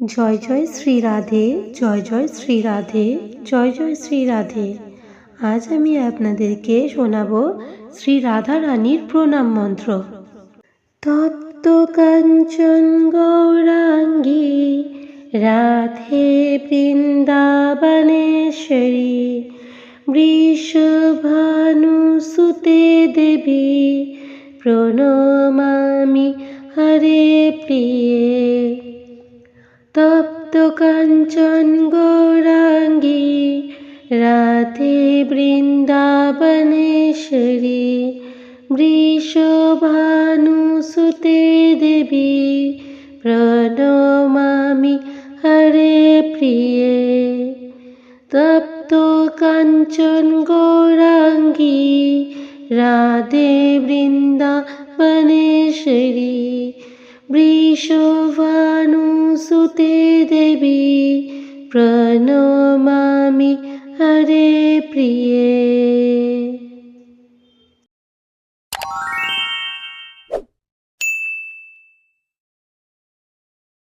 জয় জয় শ্রী রাধে, জয় জয় শ্রী রাধে, জয় জয় শ্রী রাধে। আজ আমি আপনাদেরকে শোনাব শ্রী রাধা রানীর প্রণাম মন্ত্র। তপ্ত কাঞ্চন গৌরাঙ্গী, রাধে বৃন্দাবনেশ্বরী, বৃষভানুসুতে দেবী, প্রণমামি হরে প্রিয়ে। তপ্ত কাঞ্চন গৌরাঙ্গী, রাধে বৃন্দাবনেশ্বরী, বৃষভানুসুতে দেবী, প্রণমামি হরে প্রিয়ে। তপ্ত কাঞ্চন গৌরাঙ্গী, রাধে বৃন্দাবনেশ্বরী। বৃষভানুসুতে দেবী প্রণমামি হরে প্রিয়ে।